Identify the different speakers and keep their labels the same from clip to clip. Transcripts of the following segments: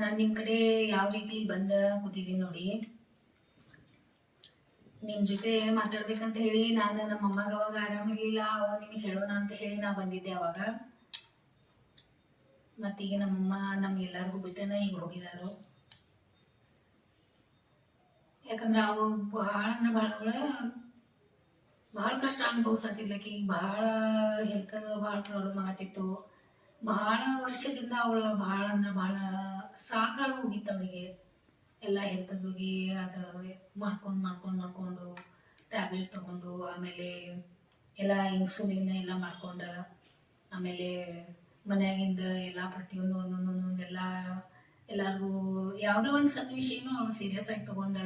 Speaker 1: ನಾನು ನಿಮ್ಮ ಕಡೆ ಯಾವ ರೀತಿ ಬಂದ ಕೂತಿದ್ದೀನಿ ನೋಡಿ. ನಿಮ್ಮ ಜೊತೆ ಮಾತಾಡ್ಬೇಕಂತ ಹೇಳಿ ನಾನು ನಮ್ಮ ಅಮ್ಮಗ ಅವಾಗ ಆರಾಮಿರ್ಲಿಲ್ಲ ಅವಾಗ ನಿಮಗೆ ಹೇಳೋಣ ಅಂತ ಹೇಳಿ ನಾ ಬಂದಿದ್ದೆ ಅವಾಗ. ಮತ್ತೀಗ ನಮ್ಮಮ್ಮ ನಮ್ಗೆಲ್ಲರಿಗೂ ಬಿಟ್ಟನ ಈಗ ಹೋಗಿದಾರು. ಯಾಕಂದ್ರೆ ಅವು ಬಹಳ ಅಂದ್ರೆ ಬಹಳ ಅವಳ ಭಾಳ ಕಷ್ಟ ಅನುಭವಿಸತ್ತಿದ್ಲಕ್ಕೆ ಈಗ ಬಹಳ ಹೆಲ್ತ್ ಭಾಳ ಪ್ರಾಬ್ಲಮ್ ಆಗತ್ತಿತ್ತು. ಬಹಳ ವರ್ಷದಿಂದ ಅವಳು ಬಹಳ ಅಂದ್ರೆ ಭಾಳ ಸಾಕಾಗಿ ಹೋಗಿತ್ತು ಅವಳಿಗೆ ಎಲ್ಲ ಹೆಲ್ತ್ ಬಗ್ಗೆ ಅದು ಮಾಡ್ಕೊಂಡು ಮಾಡ್ಕೊಂಡು ಮಾಡ್ಕೊಂಡು ಟ್ಯಾಬ್ಲೆಟ್ ತಗೊಂಡು ಆಮೇಲೆ ಎಲ್ಲ ಇನ್ಸುಲಿನ್ ಎಲ್ಲ ಮಾಡ್ಕೊಂಡು ಆಮೇಲೆ ಮನ್ಯಾಗಿಂದ ಎಲ್ಲ ಪ್ರತಿಯೊಂದು ಒಂದೊಂದು ಒಂದೊಂದು ಎಲ್ಲ ಎಲ್ಲರಿಗೂ ಯಾವುದೋ ಒಂದು ಸನ್ನಿವೇಶನೂ ಅವಳು ಸೀರಿಯಸ್ ಆಗಿ ತಗೊಂಡು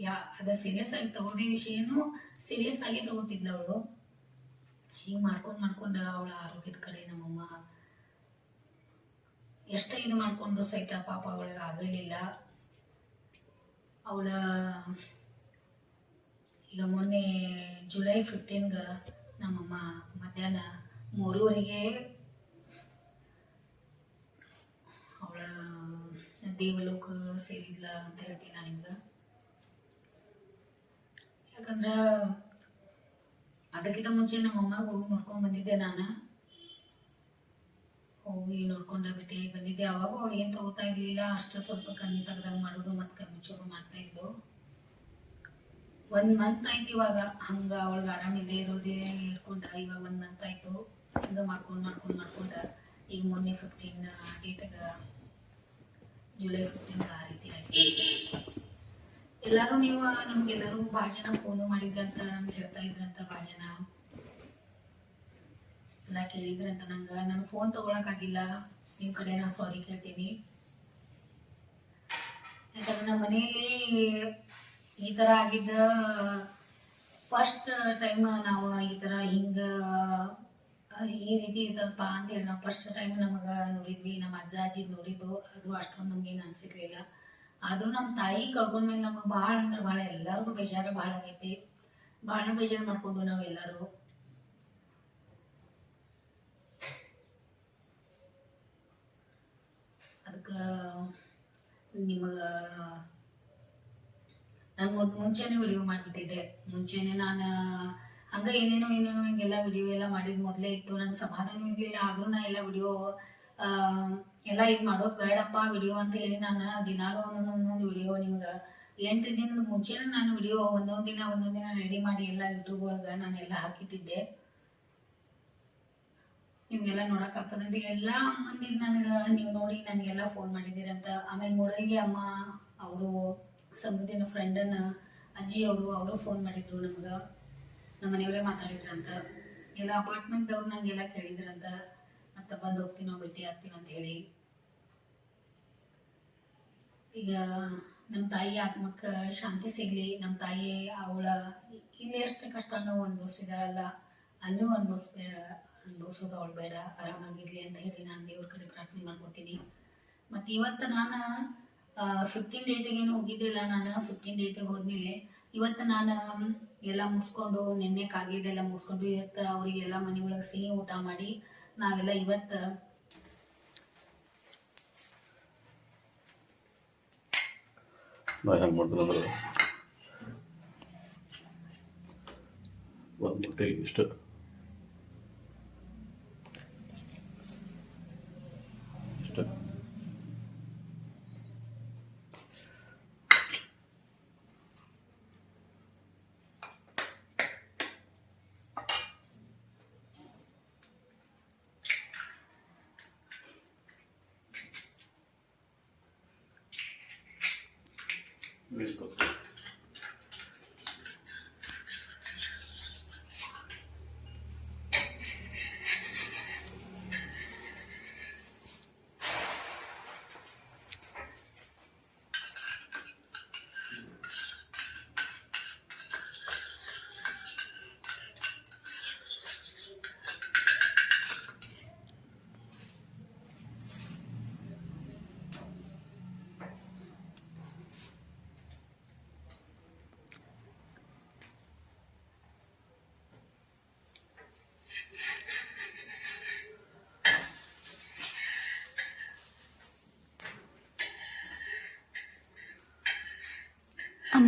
Speaker 1: ಯಾ ಅದ ಸೀರಿಯಸ್ ಆಗಿ ತಗೊಂಡಿ ವಿಷಯನೂ ಸೀರಿಯಸ್ ಆಗಿ ತಗೋತಿದ್ಲು ಅವಳು. ಹಿಂಗೆ ಮಾಡ್ಕೊಂಡು ಮಾಡ್ಕೊಂಡು ಅವಳ ಆರೋಗ್ಯದ ಕಡೆ ನಮ್ಮಮ್ಮ ಎಷ್ಟೇ ಇದು ಮಾಡ್ಕೊಂಡ್ರು ಸಹಿತ ಪಾಪ ಅವಳಿಗೆ ಆಗಲಿಲ್ಲ. ಅವಳ, ಈಗ ಮೊನ್ನೆ ಜುಲೈ ಫಿಫ್ಟೀನ್ಗೆ ನಮ್ಮಮ್ಮ ಮಧ್ಯಾಹ್ನ ಮೂರುವರೆಗೆ ಅವಳ ದೇವಲೋಕ ಸೇರಿದ್ಲ ಅಂತ ಹೇಳ್ತೀನಿ ನಾನು ನಿಮ್ಗೆ? ಯಾಕಂದ್ರೆ ಅದಕ್ಕಿಂತ ಮುಂಚೆ ನಮ್ಮ ಹೋಗಿ ನೋಡ್ಕೊಂಡ್ ಬಂದಿದ್ದೆ ನಾನು. ಹೋಗಿ ನೋಡ್ಕೊಂಡ ಭೇಟಿ ಬಂದಿದ್ದೆ. ಅವಾಗ ಅವಳು ಏನು ತಗೋತಾ ಇರ್ಲಿಲ್ಲ. ಅಷ್ಟು ಸ್ವಲ್ಪ ಕಣ್ಣು ತೆಗ್ದಾಗ ಮಾಡೋದು, ಮತ್ತೆ ಕಣ್ಣು ಚುರು ಮಾಡ್ತಾ ಇದ್ಲು. ಒಂದ್ ಮಂತ್ ಆಯ್ತು ಇವಾಗ. ಹಂಗ ಅವಳಿಗೆ ಆರಾಮಿಲ್ಲದೆ ಇರೋದೇ ಇಟ್ಕೊಂಡ ಇವಾಗ ಒಂದ್ ಮಂತ್ ಆಯ್ತು. ಹಂಗ ಮಾಡ್ಕೊಂಡು ಮಾಡ್ಕೊಂಡು, ಮಾಡ್ಕೊಂಡ, ಈಗ ಮೊನ್ನೆ ಫಿಫ್ಟೀನ್ ಡೇಟ್ಗ ಜುಲೈ ಫಿಫ್ಟೀನ್ ಆ ರೀತಿ ಆಯ್ತು. ಎಲ್ಲರೂ ನೀವು, ನಮ್ಗೆಲ್ಲರೂ ಭಾಳ ಜನ ಫೋನು ಮಾಡಿದ್ರಂತ, ನಮ್ಗೆ ಹೇಳ್ತಾ ಇದ್ರಂತ ಭಾಳ ಜನ. ಎಲ್ಲ ಕೇಳಿದ್ರಂತ ನಂಗೆ, ನಾನು ಫೋನ್ ತಗೊಳಕ್ಕಾಗಿಲ್ಲ. ನಿಮ್ಮ ಕಡೆ ನಾ ಸಾರಿ ಕೇಳ್ತೀನಿ. ಯಾಕಂದ್ರೆ ನಮ್ಮ ಮನೆಯಲ್ಲಿ ಈ ಥರ ಆಗಿದ್ದ ಫಸ್ಟ್ ಟೈಮ್ ನಾವು ಈ ಥರ ಹಿಂಗ, ಈ ರೀತಿ ಇದ್ದಪ್ಪ ಅಂತೇಳಿ ನಾವು ಫಸ್ಟ್ ಟೈಮ್ ನಮಗೆ ನೋಡಿದ್ವಿ. ನಮ್ಮ ಅಜ್ಜ ಅಜ್ಜಿ ನೋಡಿದ್ದು. ಆದರೂ ಅಷ್ಟೊಂದು ನಮ್ಗೇನು ಅನ್ಸಿರ್ಲಿಲ್ಲ ಆದರೂ ನಮ್ಮ ತಾಯಿ ಕಳ್ಕೊಂಡ್ಮೇಲೆ ನಮಗೆ ಭಾಳ ಅಂದ್ರೆ ಭಾಳ ಎಲ್ಲರಿಗೂ ಬೇಜಾರು ಭಾಳ ಆಗೈತಿ. ಭಾಳ ಬೇಜಾರು ಮಾಡ್ಕೊಂಡು ನಾವು ಅದಕ್ಕೆ ನಿಮಗೆ ನಾನು ಮೊದ್ ಮುಂಚೆನೆ ವಿಡಿಯೋ ಮಾಡಿಬಿಟ್ಟಿದ್ದೆ. ಮುಂಚೆನೆ ನಾನು ಹಂಗ ಏನೇನೋ ಏನೇನೋ ಹಿಂಗೆಲ್ಲ ವಿಡಿಯೋ ಎಲ್ಲ ಮಾಡಿದ ಮೊದಲೇ ಇತ್ತು. ನನ್ನ ಸಮಾಧಾನ ಇರಲಿಲ್ಲ. ಆದರೂ ನಾ ಎಲ್ಲ ವಿಡಿಯೋ ಎಲ್ಲ ಇದು ಮಾಡೋದು ಬೇಡಪ್ಪ ವಿಡಿಯೋ ಅಂತ ಹೇಳಿ ನಾನು ದಿನಾಲು ಒಂದೊಂದು ಒಂದೊಂದು ವಿಡಿಯೋ ನಿಮ್ಗೆ ಎಂಟು ದಿನದ ಮುಂಚೆನೇ ನಾನು ವಿಡಿಯೋ ಒಂದೊಂದು ದಿನ ಒಂದೊಂದು ದಿನ ರೆಡಿ ಮಾಡಿ ಎಲ್ಲ ಯೂಟ್ಯೂಬ್ ಒಳಗೆ ನಾನು ಎಲ್ಲ ಹಾಕಿಟ್ಟಿದ್ದೆ. ನಿಮ್ಗೆಲ್ಲ ನೋಡಕ್ಕಾಗ್ತದೆ ಅಂತ. ಎಲ್ಲ ಮಂದಿ ನನಗೆ ನೀವು ನೋಡಿ ನನಗೆಲ್ಲ ಫೋನ್ ಮಾಡಿದ್ದೀರಂತ ಆಮೇಲೆ ಮೂಡಲ್ಗಿ ಅಮ್ಮ ಅವರು ಸಮೃದ್ಧಿನ ಫ್ರೆಂಡನ್ನ ಅಜ್ಜಿ ಅವರು ಅವರು ಫೋನ್ ಮಾಡಿದ್ರು ನಮ್ಗೆ. ನಮ್ಮ ಮನೆಯವರೇ ಮಾತಾಡಿದ್ರಂತ ಎಲ್ಲ ಅಪಾರ್ಟ್ಮೆಂಟ್ದವ್ರು ನಂಗೆಲ್ಲ ಕೇಳಿದ್ರಂತ ಮತ್ತೆ ಬಂದು ನಾವು ಭೇಟಿ ಆಗ್ತೀವಿ ಅಂತ ಹೇಳಿ. ಈಗ ನಮ್ಮ ತಾಯಿ ಆತ್ಮಕ್ಕೆ ಶಾಂತಿ ಸಿಗಲಿ. ನಮ್ಮ ತಾಯಿ, ಅವಳ ಇಲ್ಲಿ ಎಷ್ಟು ಅನ್ನೋ ಅನುಭವಿಸಿದಾಳಲ್ಲ. ಅಲ್ಲೂ ಅನುಭವಿಸ್ಬೇಡ. ಅನುಭವಿಸೋದು ಅವಳು ಬೇಡ ಆರಾಮಾಗಿರ್ಲಿ ಅಂತ ಹೇಳಿ ನಾನು ದೇವ್ರ ಕಡೆ ಪ್ರಾರ್ಥನೆ ಮಾಡ್ಕೊತೀನಿ. ಮತ್ತು ಇವತ್ತು ನಾನು ಫಿಫ್ಟೀನ್ ಡೇಟಿಗೇನು ಹೋಗಿದ್ದಿಲ್ಲ ನಾನು ಫಿಫ್ಟೀನ್ ಡೇಟಿಗೆ ಹೋದ್ಮೇಲೆ ಇವತ್ತು ನಾನು ಎಲ್ಲ ಮುಗಿಸ್ಕೊಂಡು ನಿನ್ನೆ ಕಾಗಿದ್ದೆಲ್ಲ ಮುಗಿಸ್ಕೊಂಡು ಇವತ್ತು ಅವರಿಗೆಲ್ಲ ಮನೆ ಒಳಗೆ ಸಿಹಿ ಊಟ ಮಾಡಿ ನಾವೆಲ್ಲ ಇವತ್ತು
Speaker 2: ಮಾಡ್ತೀನಿ ಇಷ್ಟು.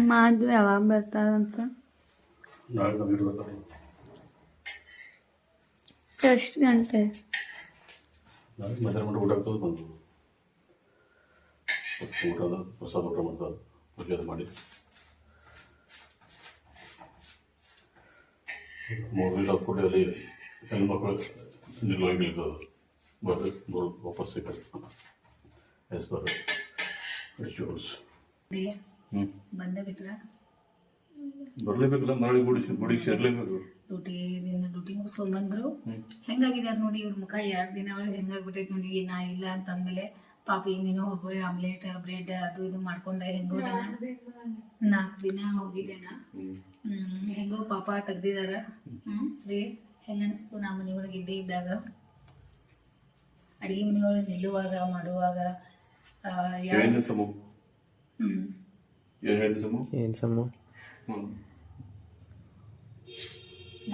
Speaker 3: ಮಾಧವಿ ಯಾವಾಗ ಬರ್ತಾರಂತ ಎಷ್ಟು ಗಂಟೆ.
Speaker 2: ಮಧ್ಯಾಹ್ನ ಊಟ ಆಗ್ತದೆ ಬಂದು. ಊಟದ ಪ್ರಸಾದ ಊಟ ಮಾಡ್ತಾರೆ ಪೂಜೆ ಮಾಡಿ. ಮೂರು ದಿವಸ ಕೊಡಿ ಅಲ್ಲಿ ಹೆಣ್ಮಕ್ಳು ನಿಲ್ಲೋಗಿ ನಿಲ್ತದೆ ಬರ್ರಿ ವಾಪಸ್ ಸಿಗ್ತದೆ ಎಸ್ ಪರ್ ರಿಚುವಲ್ಸ್
Speaker 1: ಬಂದೇ ಬಿಟ್ರ?
Speaker 2: ಬರ್ಲೇಬೇಕಲ್ಲ ಮರಳಿ ಗುಡಿ ಗುಡಿಗೆ ಸೇರ್ಲೇಬೇಕು.
Speaker 1: ಡ್ಯೂಟಿ ದಿನ ಡ್ಯೂಟಿ ಮುಗಿಸ್ಕೊಂಡ್ ಬಂದ್ರು.
Speaker 2: ಹ್ಞೂ
Speaker 1: ಹೆಂಗಾಗಿದಾರ ನೋಡಿ ಇವ್ರ ಮುಖ? ಎರಡ್ ದಿನ ಒಳಗೆ ಹೆಂಗಾಗ್ಬಿಟ್ಟೈತಿ ನೋಡಿ ನಾ ಇಲ್ಲ ಅಂತ ಅಂದ್ಮೇಲೆ ಪಾಪ ಏನೇನೋ ಹುಡುಗರು ಆಮ್ಲೆಟ್ ಬ್ರೆಡ್ ಅದು ಇದು ಮಾಡ್ಕೊಂಡ ಹೆಂಗೋ ನಾಲ್ಕು ದಿನ ಹೋಗಿದ್ದೇನ ಹೆಂಗೋ ಪಾಪ ತೆಗ್ದಿದಾರ. ಹ್ಮ್ ರೀ ಹೆಂಗ ಅನಿಸ್ತು ನಾ ಮನೆ ಒಳಗೆ ಇದ್ದೇ ಇದ್ದಾಗ? ಅಡಿಗೆ ಮನೆಯೊಳಗೆ ನಿಲ್ಲುವಾಗ ಮಾಡುವಾಗ ಹ್ಮ್.
Speaker 2: ಏನು ಹೇಳಿದ ಸಮು
Speaker 4: ಏನು ಸಮ್ಮ
Speaker 2: ಹ್ಞೂ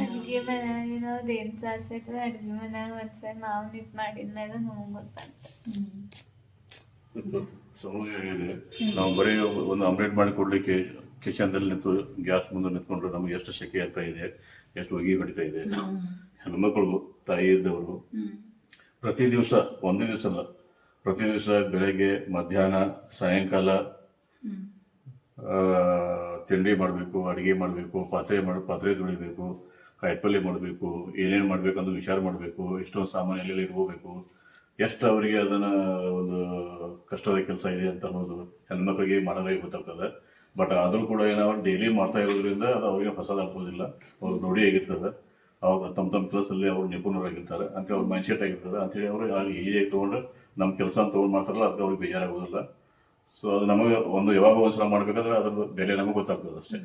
Speaker 3: ಅಡುಗೆ ಮನೆಯಾಗಿರೋದು ಏನು ಸಾಸಕ್ಕೆ ಅಡುಗೆ ಮನ್ಯಾಗ ಒಂದ್ಸರಿ ನಾವು ನಿಂತು ಮಾಡಿದ್ಮೇಲೆ ನಮಗೆ ಗೊತ್ತಾಗ್ತದೆ.
Speaker 1: ಹ್ಮ್
Speaker 2: ಸಮಯ ನಾವು ಬರೀ ಒಂದು ಆಮ್ಲೆಟ್ ಮಾಡಿ ಕೊಡ್ಲಿಕ್ಕೆ ಕಿಚನ್ದಲ್ಲಿ ನಿಂತು ಗ್ಯಾಸ್ ಮುಂದೆ ನಿಂತ್ಕೊಂಡ್ರೆ ನಮಗೆ ಎಷ್ಟು ಸೆಕೆ ಆಗ್ತಾ ಇದೆ ಎಷ್ಟು ಒಗಿ ಹೊಡಿತಾ ಇದೆ. ಹೆಣ್ಮಕ್ಳು ತಾಯಿ ಇದ್ದವರು. ಪ್ರತಿ ದಿವಸ ಒಂದೇ ದಿವಸ ಅಲ್ಲ ಪ್ರತಿ ದಿವಸ ಬೆಳಗ್ಗೆ ಮಧ್ಯಾಹ್ನ ಸಾಯಂಕಾಲ ತಿಂಡಿ ಮಾಡಬೇಕು, ಅಡುಗೆ ಮಾಡಬೇಕು, ಪಾತ್ರೆ ಮಾಡಿ, ಪಾತ್ರೆ ತೊಳಿಬೇಕು ಕಾಯಿಪಲ್ಯ ಮಾಡಬೇಕು, ಏನೇನು ಮಾಡಬೇಕು ಅಂತ ವಿಚಾರ ಮಾಡಬೇಕು, ಎಷ್ಟೊಂದು ಸಾಮಾನು ಎಲ್ಲೆಲ್ಲಿ ಇಟ್ಕೋಬೇಕು, ಎಷ್ಟು ಅವರಿಗೆ ಅದನ್ನ ಒಂದು ಕಷ್ಟದ ಕೆಲಸ ಇದೆ ಅಂತ ಅನ್ನೋದು ಹೆಣ್ಮಕ್ಳಿಗೆ ಮಾಡೋದೇ ಗೊತ್ತಾಗ್ತದೆ. ಬಟ್ ಆದರೂ ಕೂಡ ಏನೋ ಡೈಲಿ ಮಾಡ್ತಾ ಇರೋದ್ರಿಂದ ಅದು ಅವರಿಗೆ ಆಗೋದಿಲ್ಲ ಅವ್ರು ನೋಡಿ ಆಗಿರ್ತದೆ ಅವಾಗ ತಮ್ಮ ತಮ್ಮ ಕೆಲಸದಲ್ಲಿ ಅವ್ರು ನಿಪುಣರಾಗಿರ್ತಾರೆ. ಅಂತ ಅವ್ರ ಮೈಂಡ್ ಸೆಟ್ ಆಗಿರ್ತದೆ. ಅಂತೇಳಿ ಅವರು ಈಜಿಯಾಗಿ ತೊಗೊಂಡು ನಮ್ಮ ಕೆಲಸ ತೊಗೊಂಡು ಮಾಡ್ತಾರಲ್ಲ, ಅದಕ್ಕೆ ಅವ್ರಿಗೆ ಬೇಜಾರಾಗೋದಿಲ್ಲ. ಸೊ ಅದು ನಮಗೆ ಒಂದು ಯಾವಾಗ ಒಂದ್ಸಲ ಮಾಡ್ಬೇಕಾದ್ರೆ ಅದ್ರ ಬೆಲೆ ನಮಗೆ ಗೊತ್ತಾಗ್ತದೆ ಅಷ್ಟೇ.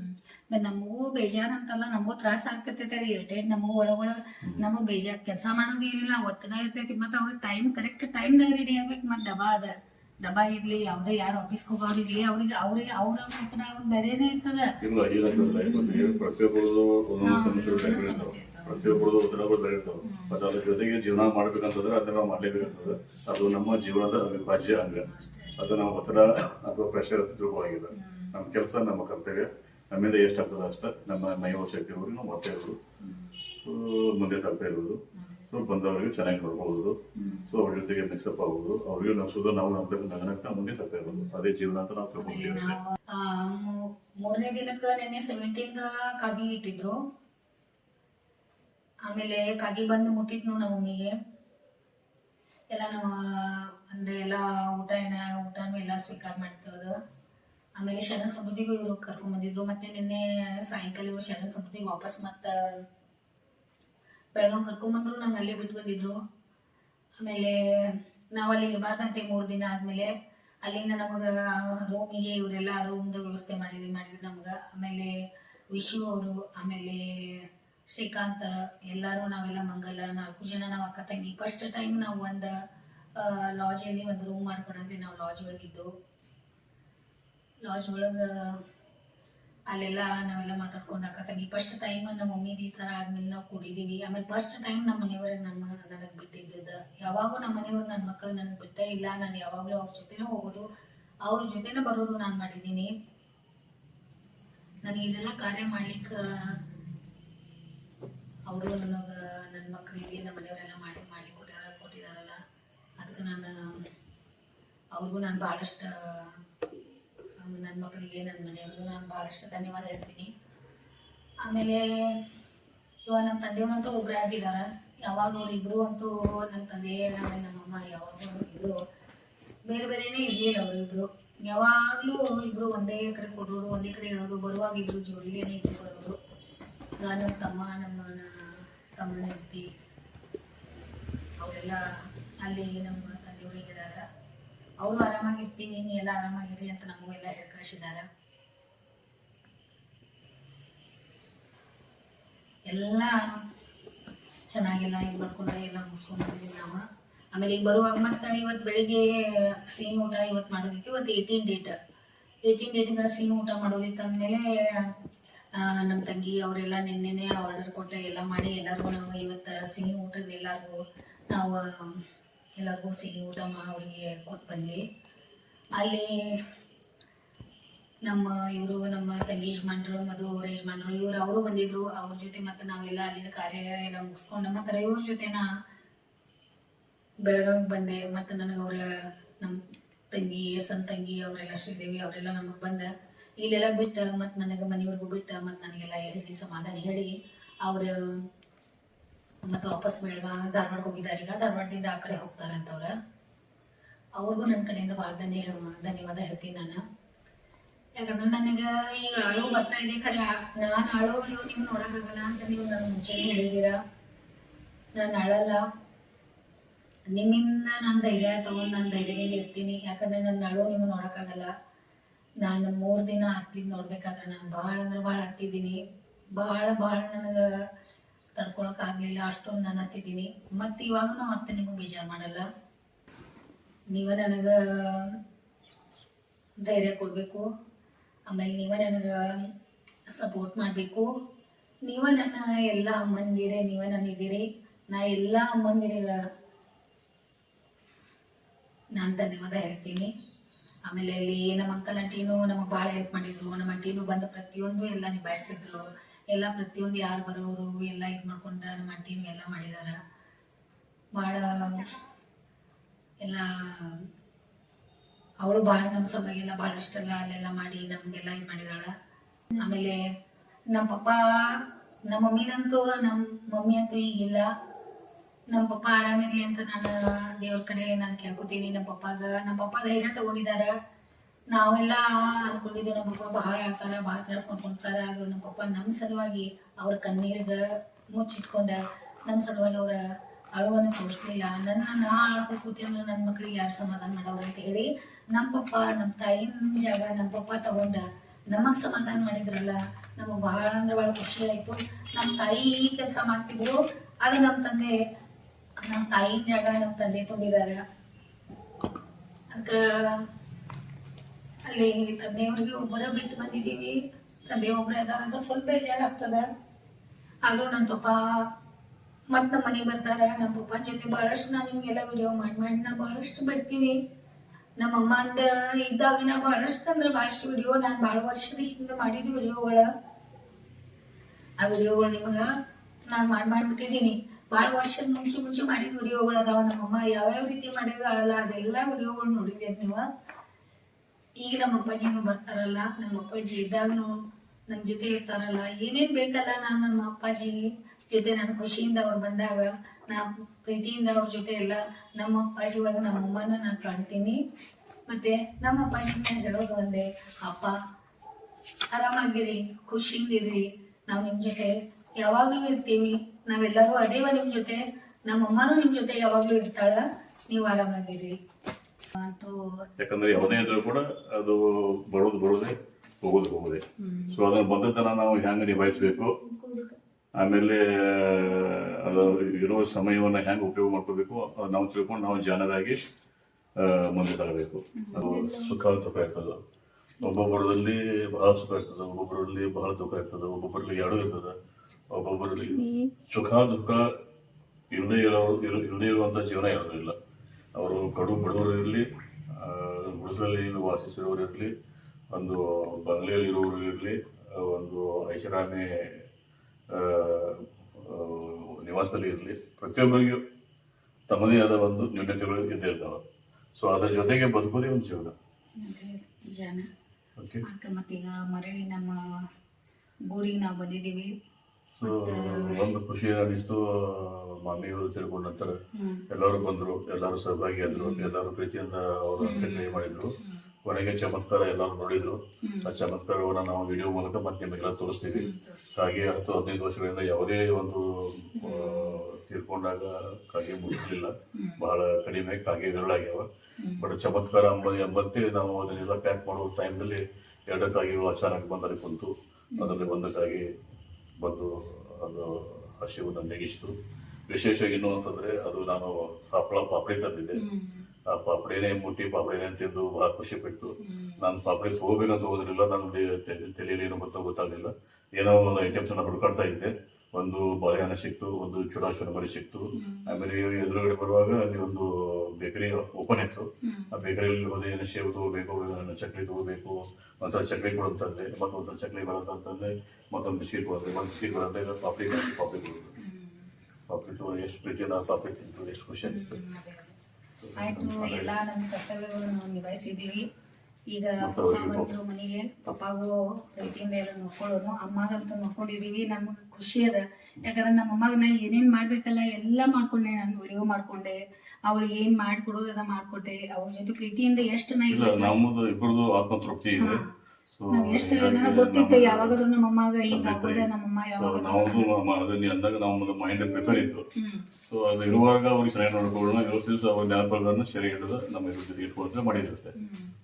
Speaker 1: ನಮಗೂ ಬೇಜಾರಂತಲ್ಲ ನಮಗೂ ತ್ರಾಸ ಆಗ್ತೈತೆ ಇರಿಟೇಟ್ ನಮಗೂ ಒಳಗ ಒಳಗ ನಮಗ್ ಬೇಜಾರ್. ಕೆಲಸ ಮಾಡೋದು ಏನಿಲ್ಲ ಒತ್ತಡ ಇರ್ತೈತಿ ಮತ್ತೆ ಅವ್ರಿಗೆ ಟೈಮ್ ಕರೆಕ್ಟ್ ಟೈಮ್ದಾಗ ರೆಡಿ ಆಗ್ಬೇಕು ಮತ್ತೆ ಡಬಾ ಅದ. ಡಬಾ ಇರ್ಲಿ ಯಾವ್ದೇ ಯಾರು ಆಫೀಸ್ಗೆ ಹೋಗೋರು ಇರ್ಲಿ ಅವ್ರಿಗೆ ಅವ್ರಿಗೆ ಅವ್ರ ಒತ್ತಡ ಅವ್ರಿಗೆ ಬೇರೆನೇ ಇರ್ತದ.
Speaker 2: ಇಲ್ಲ ಪ್ರತಿಯೊಬ್ಬರದು
Speaker 1: ಸಮಸ್ಯೆ.
Speaker 2: ಪ್ರತಿಯೊಬ್ಬರದು ಒತ್ತಡಗಳು ಬೇರೆ ಇರ್ತಾವೆ. ಮತ್ತು ಅದ್ರ ಜೊತೆಗೆ ಜೀವನ ಮಾಡ್ಬೇಕಂತಂದ್ರೆ ಅದನ್ನ ನಾವು ಮಾಡ್ಲೇಬೇಕಾಗ್ತದೆ ಅದು ನಮ್ಮ ಜೀವನದ ಅವಿಭಾಜ್ಯ ಅಂಗ. ಅದು ನಾವು ಒತ್ತಡ ಅಥವಾ ಪ್ರೆಷರ್ ತಿಳ್ಕೊಳ್ಳಾಗಿಲ್ಲ ನಮ್ಮ ಕೆಲಸ ನಮ್ಮ ಕರ್ತವ್ಯ ನಮ್ಮಿಂದ ಎಷ್ಟಾಗ್ತದೆ ಅಷ್ಟೇ ನಮ್ಮ ನೈವ ಶಕ್ತಿ ಇರೋರು ನಾವು ಒತ್ತೆ ಇರೋದು ಮುಂದೆ ಸಾಗ್ತಾ ಇರೋದು ಸೊ ಬಂದವರಿಗೆ ಚೆನ್ನಾಗಿ ನೋಡ್ಕೊಳ್ಳೋದು ಸೊ ಅವ್ರ ಜೊತೆಗೆ ಮಿಕ್ಸಪ್ ಆಗೋದು ಅವ್ರಿಗೆ ನಗ್ಸೋದು ನಾವು ನಮ್ಮ ನಗನಗ್ತಾ ಮುಂದೆ ಸಾಗ್ತಾ ಇರೋದು ಅದೇ ಜೀವನ ಅಂತ ನಾವು
Speaker 1: ಆ, ಮೂರನೇ ದಿನಕ್ಕೆ ನೆನ್ನೆ ಸೆವೆಂಟೀನ್ ಕಾಗಿ ಇಟ್ಟಿದ್ರು. ಆಮೇಲೆ ಕಾಗಿ ಬಂದು ಮುಟ್ಟಿದ್ನು ನಮ್ಮ ಮಮ್ಮಿಗೆ. ಎಲ್ಲ ನಮ್ಮ ಅಂದ್ರೆ ಎಲ್ಲ ಊಟ ಏನ, ಊಟನೂ ಎಲ್ಲ ಸ್ವೀಕಾರ ಮಾಡ್ತದ ಆಮೇಲೆ ಶರಣ ಸಮೃದ್ಧಿಗೂ ಇವರು ಕರ್ಕೊಂಡ್ ಬಂದಿದ್ರು. ಮತ್ತೆ ನಿನ್ನೆ ಸಾಯಂಕಾಲ ಇವರು ಶರಣ ಸಮೃದ್ಧಿಗೆ ವಾಪಸ್ ಮತ್ತ ಬೆಳಗಾವ್ ಕರ್ಕೊಂಡ್ ಬಂದ್ರು. ನಂಗೆ ಅಲ್ಲೇ ಬಿಟ್ಟು ಬಂದಿದ್ರು. ಆಮೇಲೆ ನಾವು ಅಲ್ಲಿ ಇರ್ಬಾರ್ದಂತೆ ಮೂರು ದಿನ ಆದ್ಮೇಲೆ ಅಲ್ಲಿಂದ ನಮಗ ರೂಮಿಗೆ ಇವರೆಲ್ಲ ರೂಮ್ದು ವ್ಯವಸ್ಥೆ ಮಾಡಿದ್ವಿ ಮಾಡಿದ್ರು ನಮ್ಗೆ. ಆಮೇಲೆ ವಿಶು ಅವರು, ಆಮೇಲೆ ಶ್ರೀಕಾಂತ್, ಎಲ್ಲರೂ ನಾವೆಲ್ಲ ಮಂಗಲ, ನಾಲ್ಕು ಜನ ನಾವು ಅಕ್ಕ ತಂಗಿ. ಫಸ್ಟ್ ಟೈಮ್ ನಾವು ಒಂದು ಲಾಜಲ್ಲಿ ಒಂದು ರೂಮ್ ಮಾಡ್ಕೊಂಡ್ರಿ ನಾವು ಲಾಜ್ ಒಳಗಿದ್ದು ಲಾಜ್ ಒಳಗೆ, ಅಲ್ಲೆಲ್ಲ ನಾವೆಲ್ಲ ಮಾತಾಡ್ಕೊಂಡು ಅಕ್ಕ ತಂಗಿ. ಫಸ್ಟ್ ಟೈಮ್ ನಮ್ಮ ಮಮ್ಮಿ ಈ ಥರ ಆದ್ಮೇಲೆ ನಾವು ಕುಡಿದೀವಿ. ಆಮೇಲೆ ಫಸ್ಟ್ ಟೈಮ್ ನಮ್ಮ ಮನೆಯವ್ರಿಗೆ ನಮ್ಮ ನನಗೆ ಬಿಟ್ಟಿದ್ದದ. ಯಾವಾಗೂ ನಮ್ಮ ಮನೆಯವ್ರು ನನ್ನ ಮಕ್ಕಳು ನನಗೆ ಬಿಟ್ಟೇ ಇಲ್ಲ. ನಾನು ಯಾವಾಗಲೂ ಅವ್ರ ಜೊತೆನೇ ಹೋಗೋದು, ಅವ್ರ ಜೊತೆನೇ ಬರೋದು ನಾನು ಮಾಡಿದ್ದೀನಿ. ನನಗೆ ಇದೆಲ್ಲ ಕಾರ್ಯ ಮಾಡ್ಲಿಕ್ಕೆ ಅವರು ನನಗೆ ನನ್ನ ಮಕ್ಕಳಿಗೆ ನಮ್ಮ ಮನೆಯವರೆಲ್ಲ ಮಾಡಿ ಮಾಡಿ ಕೊಟ್ಟಾರ, ಕೊಟ್ಟಿದಾರಲ್ಲ. ಅದಕ್ಕೆ ನಾನು, ಅವ್ರಿಗೂ ನಾನು ಭಾಳಷ್ಟು ನನ್ನ ಮಕ್ಕಳಿಗೆ ನನ್ನ ಮನೆಯವ್ರಿಗೂ ನಾನು ಭಾಳಷ್ಟು ಧನ್ಯವಾದ ಹೇಳ್ತೀನಿ. ಆಮೇಲೆ ಇವಾಗ ನಮ್ಮ ತಂದೆಯವರಂತೂ ಒಬ್ಬರೇ ಆಗಿದ್ದಾರೆ ಯಾವಾಗ ಅವ್ರು ಇಬ್ರು ಅಂತೂ ನನ್ನ ತಂದೆ ಆಮೇಲೆ ನಮ್ಮಮ್ಮ ಯಾವಾಗಲೂ ಇಬ್ರು, ಬೇರೆ ಬೇರೆನೇ ಇರಲಿಲ್ಲ ಅವರು ಯಾವಾಗಲೂ ಇಬ್ರು ಒಂದೇ ಕಡೆ ಕೊಡೋದು, ಒಂದೇ ಕಡೆ ಇಡೋದು, ಬರುವಾಗ ಇಬ್ರು ಜೋಡಿಲೇನೆ ಇಬ್ರು ಬರೋದು. ನಮ್ಮ ತಮ್ಮ, ನಮ್ಮ ಹೆಂಡತಿ ಅವರೆಲ್ಲ ಅಲ್ಲಿ ನಮ್ಮ ತಂದೆಯವ್ರಿಗೆ ಇದಾರ ಅವರು ಆರಾಮಾಗಿರ್ತೀವಿ ನೀ ಎಲ್ಲ ಆರಾಮಾಗಿರಿ ಅಂತ ನಮಗೂ ಎಲ್ಲ ಹೇಳಿ ಕಳಿಸಿದಾರ ಎಲ್ಲ ಚೆನ್ನಾಗೆಲ್ಲ, ಇದು ಮಾಡ್ಕೊಂಡು ಎಲ್ಲ ಮುಗಿಸ್ಕೊಂಡಿದ್ದೀವಿ ನಾವು. ಆಮೇಲೆ ಈಗ ಬರುವಾಗ ಮತ್ತೆ ಇವತ್ತು ಬೆಳಿಗ್ಗೆ ಸಿಹಿ ಊಟ ಇವತ್ತು ಮಾಡೋದಿತ್ತು. ಇವತ್ತು ಏಯ್ಟೀನ್ ಡೇಟ್ ಏಯ್ಟೀನ್ ಡೇಟ್ಗೆ ಸಿಹಿ ಊಟ ಮಾಡೋದಿತ್ತು ಅಂದಮೇಲೆ ನಮ್ಮ ತಂಗಿ ಅವರೆಲ್ಲ ನಿನ್ನೆನೆ ಆರ್ಡರ್ ಕೊಟ್ಟೆ ಎಲ್ಲ ಮಾಡಿ, ಎಲ್ಲರಿಗೂ ನಾವು ಇವತ್ತು ಸಿಹಿ ಊಟದ ಎಲ್ಲರಿಗೂ ನಾವು ಎಲ್ಲರಿಗೂ ಸಿಹಿ ಊಟ ಮಾ ಅವಳಿಗೆ ಕೊಟ್ಟು ಬಂದ್ವಿ. ಅಲ್ಲಿ ನಮ್ಮ ಇವರು, ನಮ್ಮ ತಂಗಿ ಯಜಮಾನ್ರು, ಮಧು ಅವ್ರ ಯಜಮಾನ್ರು, ಇವರು ಅವರು ಬಂದಿದ್ರು. ಅವ್ರ ಜೊತೆ ಮತ್ತೆ ನಾವೆಲ್ಲ ಅಲ್ಲಿನ ಕಾರ್ಯ ಎಲ್ಲ ಮುಗಿಸ್ಕೊಂಡು, ಮತ್ತೆ ಇವ್ರ ಜೊತೆ ನಾ ಬೆಳಗಾವಿಗೆ ಬಂದೆ. ಮತ್ತೆ ನನಗೆ ಅವ್ರ ನಮ್ಮ ತಂಗಿ ಸನ್ ತಂಗಿ, ಅವರೆಲ್ಲ ಶ್ರೀದೇವಿ, ಅವರೆಲ್ಲ ನಮಗೆ ಬಂದ. ಇಲ್ಲೆಲ್ಲ ಬಿಟ್ಟು, ಮತ್ತು ನನಗೆ ಮನೆಯವ್ರಿಗೂ ಬಿಟ್ಟು, ಮತ್ತು ನನಗೆಲ್ಲ ಹೇಳಿ ಸಮಾಧಾನ ಹೇಳಿ, ಅವ್ರ, ಮತ್ತು ವಾಪಸ್ ಬೆಳಗ ಧಾರವಾಡಕ್ಕೆ ಹೋಗಿದ್ದಾರೆ. ಈಗ ಧಾರವಾಡದಿಂದ ಆ ಕಡೆ ಹೋಗ್ತಾರಂತವ್ರ. ಅವ್ರಿಗೂ ನನ್ನ ಕಡೆಯಿಂದ ಭಾಳ ಧನ್ಯ ಧನ್ಯವಾದ ಹೇಳ್ತೀನಿ ನಾನು. ಯಾಕಂದ್ರೆ ನನಗೆ ಈಗ ಆಳು ಬರ್ತಾ ಇದೆ. ಖರೆ ನಾನು ಆಳೋ ನೀವು ನೀವು ನೋಡೋಕ್ಕಾಗಲ್ಲ ಅಂತ ನೀವು ನನಗೆ ಮುಂಚೆನೇ ಹೇಳಿದ್ದೀರಾ? ನಾನು ಅಳಲ್ಲ ನಿಮ್ಮಿಂದ ನಾನು ಧೈರ್ಯ ತಗೊಂಡು ನಾನು ಧೈರ್ಯದಿಂದ ಇರ್ತೀನಿ. ಯಾಕಂದ್ರೆ ನನ್ನ ಅಳು ನಿಮ್ಗೆ ನೋಡೋಕ್ಕಾಗಲ್ಲ ನಾನು ಮೂರು ದಿನ ಹತ್ತಿದ್ ನೋಡ್ಬೇಕಾದ್ರೆ ನಾನು ಭಾಳ ಅಂದ್ರೆ ಭಾಳ ಹತ್ತಿದ್ದೀನಿ. ಭಾಳ ಭಾಳ ನನಗೆ ತಡ್ಕೊಳಕ್ಕಾಗಲಿಲ್ಲ ಅಷ್ಟೊಂದು ನಾನು ಹತ್ತಿದ್ದೀನಿ. ಮತ್ತು ಇವಾಗೂ ಮತ್ತೆ ನಿಮಗೆ ಬೇಜಾರು ಮಾಡಲ್ಲ. ನೀವ ನನಗೆ ಧೈರ್ಯ ಕೊಡಬೇಕು. ಆಮೇಲೆ ನೀವ ನನಗೆ ಸಪೋರ್ಟ್ ಮಾಡಬೇಕು. ನೀವ ನನ್ನ ಎಲ್ಲ ಅಮ್ಮಂದಿರೇ, ನೀವ ನನ್ನಿದ್ದೀರಿ ನಾ ಎಲ್ಲ ಅಮ್ಮಂದಿರಿಗೆ ನಾನು ಧನ್ಯವಾದ ಹೇಳ್ತೀನಿ. ಆಮೇಲೆ ಅಲ್ಲಿ ನಮ್ಮ ಅಂಕಲ್ ಆಂಟಿನೂ ನಮಗೆ ಭಾಳ ಹೆಲ್ಪ್ ಮಾಡಿದ್ರು. ನಮ್ಮ ಅಂಟಿನೂ ಬಂದು ಪ್ರತಿಯೊಂದು ಎಲ್ಲ ನಿಭಾಯಿಸಿದ್ರು. ಎಲ್ಲ ಪ್ರತಿಯೊಂದು ಯಾರು ಬರೋರು ಎಲ್ಲ ಇದು ಮಾಡ್ಕೊಂಡ ನಮ್ಮ ಅಂಟಿನೂ ಎಲ್ಲ ಮಾಡಿದಾರ. ಭಾಳ ಎಲ್ಲ ಅವಳು ಭಾಳ ನಮ್ಮ ಸಭೆಗೆಲ್ಲ ಭಾಳ ಅಷ್ಟೆಲ್ಲ ಅಲ್ಲೆಲ್ಲ ಮಾಡಿ ನಮಗೆಲ್ಲ ಇದು ಮಾಡಿದಾಳ. ಆಮೇಲೆ ನಮ್ಮ ಪಪ್ಪ, ನಮ್ಮ ಮಮ್ಮಿನಂತೂ, ನಮ್ಮ ಮಮ್ಮಿ ಅಂತೂ ಈಗಿಲ್ಲ. ನಮ್ಮ ಪಪ್ಪ ಆರಾಮಿರ್ಲಿ ಅಂತ ನಾನು ದೇವ್ರ ಕಡೆ ನಾನು ಕೇಳ್ಕೊತೀನಿ. ನಮ್ಮ ಪಪ್ಪಾಗ ನಮ್ಮ ಪಪ್ಪ ಧೈರ್ಯ ತಗೊಂಡಿದಾರ. ನಾವೆಲ್ಲ ಅನ್ಕೊಂಡಿದ್ದು ನಮ್ಮ ಪಪ್ಪ ಬಹಳ ಆಡ್ತಾರ ಬಹಳ ತ್ರಾಸ ಮಾಡ್ಕೊಂತಾರ. ನಮ್ಮ ಪಪ್ಪ ನಮ್ಮ ಸಲುವಾಗಿ ಅವ್ರ ಕಣ್ಣೀರ್ಗ ಮುಚ್ಚಿಟ್ಕೊಂಡ ನಮ್ಮ ಸಲುವಾಗಿ ಅವ್ರ ಅಳುವನ್ನು ತೋರಿಸ್ಲಿಲ್ಲ. ನನ್ನ, ನಾ ಆಳ್ಕೊ ಕೂತಿ ಅಂದ್ರೆ ನನ್ನ ಮಕ್ಳಿಗೆ ಯಾರು ಸಮಾಧಾನ ಮಾಡೋರು ಅಂತ ಹೇಳಿ ನಮ್ಮ ಪಪ್ಪ ನಮ್ಮ ತಾಯಿನ ಜಾಗ ನಮ್ಮ ಪಪ್ಪ ತಗೊಂಡ ನಮಗ್ ಸಮಾಧಾನ ಮಾಡಿದ್ರಲ್ಲ, ನಮಗ್ ಬಹಳ ಅಂದ್ರೆ ಬಹಳ ಖುಷಿ ಆಯ್ತು. ನಮ್ಮ ತಾಯಿ ಕೆಲಸ ಮಾಡ್ತಿದ್ರು ಅದು ನಮ್ಮ ತಂದೆ ನಮ್ಮ ತಾಯಿನ ಜಾಗ ನಮ್ಮ ತಂದೆ ತುಂಬಿದಾರ. ಅದಕ್ಕೆ ಅಲ್ಲಿ ತಂದೆಯವ್ರಿಗೆ ಒಬ್ಬರ ಬಿಟ್ಟು ಬಂದಿದ್ದೀವಿ ತಂದೆ ಒಬ್ಬರೇ ಅದಾರ ಅಂತ ಸ್ವಲ್ಪ ಬೇಜಾರಾಗ್ತದ. ಆದ್ರೂ ನನ್ನ ಪಪ್ಪ ಮತ್ ನಮ್ಮ ಮನೆಗೆ ಬರ್ತಾರ. ನಮ್ಮ ಪಪ್ಪನ ಜೊತೆ ಬಹಳಷ್ಟು ನಾನು ನಿಮ್ಗೆಲ್ಲ ವಿಡಿಯೋ ಮಾಡಿ ಮಾಡಿ ನಾ ಬಹಳಷ್ಟು ಬಿಡ್ತೀನಿ. ನಮ್ಮ ಅಮ್ಮ ಅಂದ ಇದ್ದಾಗ ನಾ ಬಹಳಷ್ಟು ಅಂದ್ರೆ ಬಹಳಷ್ಟು ವಿಡಿಯೋ ನಾನು ಭಾಳ ವರ್ಷದ ಹಿಂದೆ ಮಾಡಿದ್ದು ವಿಡಿಯೋಗಳ ಆ ವಿಡಿಯೋಗಳು ನಿಮಗೆ ನಾನು ಮಾಡಿ ಮಾಡಿಬಿಟ್ಟಿದ್ದೀನಿ ಭಾಳ ವರ್ಷದ ಮುಂಚೆ ಮುಂಚೆ ಮಾಡಿದ ವಿಡಿಯೋಗಳು ಅದಾವ. ನಮ್ಮಮ್ಮ ಯಾವ್ಯಾವ ರೀತಿ ಮಾಡಿದಾಳಲ್ಲ ಅದೆಲ್ಲ ವಿಡಿಯೋಗಳು ನೋಡಿದ್ಯಾಕ ನೀವು. ಈಗ ನಮ್ಮ ಅಪ್ಪಾಜಿನೂ ಬರ್ತಾರಲ್ಲ ನಮ್ಮ ಅಪ್ಪಾಜಿ ಇದ್ದಾಗನು ನಮ್ಮ ಜೊತೆ ಇರ್ತಾರಲ್ಲ, ಏನೇನ್ ಬೇಕಲ್ಲ ನಾನು ನಮ್ಮ ಅಪ್ಪಾಜಿ ಜೊತೆ ನಾನು ಖುಷಿಯಿಂದ ಅವ್ರು ಬಂದಾಗ, ನಾ ಪ್ರೀತಿಯಿಂದ ಅವ್ರ ಜೊತೆ ಎಲ್ಲ ನಮ್ಮ ಅಪ್ಪಾಜಿ ಒಳಗೆ ನಮ್ಮ ಅಮ್ಮನ ನಾ ಕಾಣ್ತೀನಿ. ಮತ್ತೆ ನಮ್ಮ ಅಪ್ಪಾಜಿ ಹೇಳೋದು ಒಂದೇ ಅಪ್ಪ ಆರಾಮಾಗಿರಿ, ಖುಷಿಯಿಂದ ಇರ್ರಿ. ನಾವು ನಿಮ್ಮ ಜೊತೆ ಯಾವಾಗಲೂ ಇರ್ತೀವಿ. ನಾವೆಲ್ಲರೂ ಅದೇವ ನಿಮ್ ಜೊತೆ ನಮ್ಮ ಅಮ್ಮನೂ ನಿಮ್ ಜೊತೆ ಯಾವಾಗ್ಲೂ ಇರ್ತಾಳ. ನೀವು ಆರಾಮಾಗಿರಿ. ಅಂತೂ
Speaker 2: ಯಾಕಂದ್ರೆ ಯಾವುದೇ ಇದ್ರೂ ಕೂಡ ಅದು ಬರೋದು ಬರೋದೇ ಹೋಗೋದು ಹೋಗೋದೇ. ಸೊ ಅದನ್ನ ಬಂದತನ ನಾವು ಹೆಂಗೆ ನಿಭಾಯಿಸ್ಬೇಕು? ಆಮೇಲೆ ಅದು ಇರೋ ಸಮಯವನ್ನ ಹೆಂಗೆ ಉಪಯೋಗ ಮಾಡ್ಕೋಬೇಕು? ನಾವು ತಿಳ್ಕೊಂಡು ನಾವು ಜನರಾಗಿ ಮುಂದೆ ತರಬೇಕು ಅದು ಸುಖ ದುಃಖ ಇರ್ತದೆ. ಒಬ್ಬೊಬ್ಬರಲ್ಲಿ ಬಹಳ ಸುಖ ಇರ್ತದೆ ಒಬ್ಬೊಬ್ಬರಲ್ಲಿ ಬಹಳ ದುಃಖ ಇರ್ತದೆ ಒಬ್ಬೊಬ್ಬರಲ್ಲಿ ಎರಡೂ ಇರ್ತದೆ. ಒಬ್ಬೊಬ್ಬರಲ್ಲಿ ಸುಖ ದುಃಖ ಇಲ್ಲದೆ ಇರೋರು ಇರು ಇಲ್ಲದೆ ಇರುವಂಥ ಜೀವನ ಇರೋದಿಲ್ಲ ಅವರು ಕಡು ಬಡವರು ಇರಲಿ ಗುಡಿಸಲಲ್ಲಿ ವಾಸಿಸಿರೋರು ಇರಲಿ ಒಂದು ಬಂಗ್ಲೆಯಲ್ಲಿ ಇರೋರು ಇರಲಿ ಒಂದು ಐಷಾರಾಮಿ ನಿವಾಸದಲ್ಲಿ ಇರಲಿ ಪ್ರತಿಯೊಬ್ಬರಿಗೂ ತಮ್ಮದೇ ಆದ ಒಂದು ನ್ಯೂನತೆಗಳು ಇದ್ದೇ ಇರ್ತಾವೆ. ಸೊ ಅದರ ಜೊತೆಗೆ ಬದುಕೋದೇ ಒಂದು ಜೀವನ.
Speaker 1: ಜನ. ಮರಳಿ ನಮ್ಮ ಗೂಡಿಗೆ ನಾವು ಬಂದಿದ್ದೀವಿ.
Speaker 2: ಸೊ ಒಂದು ಖುಷಿ ಅನಿಸ್ತು ಮಾಮಿಯವರು ತಿಳ್ಕೊಂಡ ನಂತರ. ಎಲ್ಲರೂ ಬಂದರು ಎಲ್ಲರೂ ಸಹಭಾಗಿಯಾದರು ಎಲ್ಲರೂ ಪ್ರೀತಿಯಿಂದ ಅವರು ಅಂತ್ಯಕ್ರಿಯೆ ಮಾಡಿದರು. ಕೊನೆಗೆ ಚಮತ್ಕಾರ ಎಲ್ಲರೂ ನೋಡಿದ್ರು. ಆ ಚಮತ್ಕಾರವನ್ನು ನಾವು ವಿಡಿಯೋ ಮೂಲಕ ಮತ್ತೆ ನಿಮಗೆಲ್ಲ ತೋರಿಸ್ತೀವಿ. ಹಾಗೆ ಹತ್ತು ಹದಿನೈದು ವರ್ಷಗಳಿಂದ ಯಾವುದೇ ಒಂದು ತೀರ್ಕೊಂಡಾಗ ಕಾಗೆ ಮುಗಿಸಲಿಲ್ಲ. ಬಹಳ ಕಡಿಮೆ ಕಾಗೆ ಗರಳಾಗ್ಯಾವ ಬಟ್ ಚಮತ್ಕಾರ ಎಂಬ ಎಂಬಂತೆ ನಾವು ಅದನ್ನೆಲ್ಲ ಪ್ಯಾಕ್ ಮಾಡುವ ಟೈಮ್ನಲ್ಲಿ ಎರಡು ಕಾಗೆಗಳು ಅಚಾನಕ್ ಬಂದರೆ ಕುಂತು ಅದರಲ್ಲಿ ಒಂದು ಕಾಗೆ ಬಂದು ಅದು ಹಸಿವನ್ನು ನೆಗಿಸ್ತು ವಿಶೇಷ ಏನು ಅಂತಂದ್ರೆ ಅದು ನಾನು ಹಪ್ಪಳ ಪಾಪಡಿ ತಂದಿದ್ದೆ. ಆ ಪಾಪಡಿನೇ ಮುಟ್ಟಿ ಪಾಪಡಿನೇ ತಿಂದು ಬಹಳ ಖುಷಿ ಪಟ್ಟು. ನಾನು ಪಾಪಡಿ ಹೋಗ್ಬೇಕಂತ ಹೋಗೋದಿಲ್ಲ ನನ್ನ ತಲೆಯಲ್ಲಿ ಏನು ಗೊತ್ತೋ ಗೊತ್ತಾಗಲಿಲ್ಲ. ಏನೋ ಒಂದು ಐಟಮ್ಸ್ ಅನ್ನ ಹುಡುಕಾಡ್ತಾ ಇದ್ದೆ. ಒಂದು ಬಾಳೆಹಣ್ಣು ಸಿಕ್ತು ಒಂದು ಚೂಡಾಚೂರ ಬರಿ ಸಿಕ್ತು ಆಮೇಲೆ ಎದುರುಗಡೆ ಬರುವಾಗ ಅಲ್ಲಿ ಒಂದು ಬೇಕರಿ ಓಪನ್ ಇತ್ತು. ಆ ಬೇಕರಿಯಲ್ಲಿ ಹೋದೆ ಏನು? ಶೇವ್ ತಗೋಬೇಕು ಚಕ್ಲಿ ತಗೋಬೇಕು ಒಂದ್ಸಲ ಚಕ್ಲಿ ಕೊಡುತ್ತಂದ್ರೆ ಮತ್ತೊಂದ್ಸಲ ಚಕ್ಲಿ ಬರುತ್ತಂತಂದ್ರೆ ಮತ್ತೊಂದು ಬಿಸ್ಕಿಟ್ ಕೊಡುತ್ತೆ. ಒಂದು ಬಿಸ್ಕಿಟ್ ಬರುತ್ತೆ ಇಲ್ಲ ಪಾಪಡಿ ಪಾಪಿ ಕೊಡುತ್ತೆ. ಪಾಪಡಿ ತಗೊಂಡು ಎಷ್ಟು ಪ್ರೀತಿಯಿಂದ ಆ ಪಾಪಡಿ ತಿಂತು ಎಷ್ಟು ಖುಷಿ ಅನಿಸ್ತು
Speaker 1: ಆಯ್ತು ಎಲ್ಲ ನಮ್ಮ ಕರ್ತವ್ಯಗಳು ನಾವು ನಿಭಾಯಿಸಿದೀವಿ ಈಗ ಪಪ್ಪ ಬಂದ್ರು ಮನೆಗೆ ಪಪ್ಪಾಗೂ ಪ್ರೀತಿಯಿಂದ ಎಲ್ಲ ನೋಡ್ಕೊಳ್ಳೋನು ಅಮ್ಮಗಂತೂ ನೋಡ್ಕೊಂಡಿದೀವಿ. ನಮ್ಗೆ ಖುಷಿ ಅದ. ಯಾಕಂದ್ರೆ ನಮ್ಮ ಅಮ್ಮಗ ನಾ ಏನೇನ್ ಮಾಡ್ಬೇಕಲ್ಲ ಎಲ್ಲ ಮಾಡ್ಕೊಂಡೆ ನಾನು. ವಿಡಿಯೋ ಮಾಡ್ಕೊಂಡೆ. ಅವ್ಳಿಗೆ ಏನ್ ಮಾಡ್ಕೊಡೋದು ಅದ ಮಾಡ್ಕೊಟ್ಟೆ. ಅವ್ರ ಜೊತೆ ಪ್ರೀತಿಯಿಂದ ಎಷ್ಟು ನಾ
Speaker 2: ಇಬ್ಬರದು ಆತ್ಮತೃಪ್ತಿ ಇದೆ.
Speaker 1: ನಾವ್ ಎಷ್ಟು ನನಗೆ ಗೊತ್ತಿತ್ತು.
Speaker 2: ನಮ್ಮ-
Speaker 1: ಯಾವಾಗಾದ್ರೂ ನಮ್ಮ ಅಮ್ಮಗ ಹಿಂಗ ಆಗೋದ
Speaker 2: ತಾಯಿ.
Speaker 1: ನಮ್ಮಮ್ಮ ಯಾವಾಗ
Speaker 2: ಅದನ್ನ ಅಂದಾಗ ನಮ್ಮದು ಮೈಂಡ್ ಪ್ರಿಪೇರ್ ಇತ್ತು. ಸೊ ಅದು ಇರುವಾಗ ಅವ್ರಿಗೆ ಸರಿಯಾಗಿ ನೋಡ್ಕೊಳ್ಳೋಣ. ಇವತ್ತು ದಿವಸ ಅವ್ರ ನೆನಪುಗಳನ್ನು ಸರಿ ಹಿಡಿದು ನಮ್ಮ ಇದ್ರ ಜೊತೆ ಇಟ್ಕೊಳ್ತಾ ಮಾಡಿರುತ್ತೆ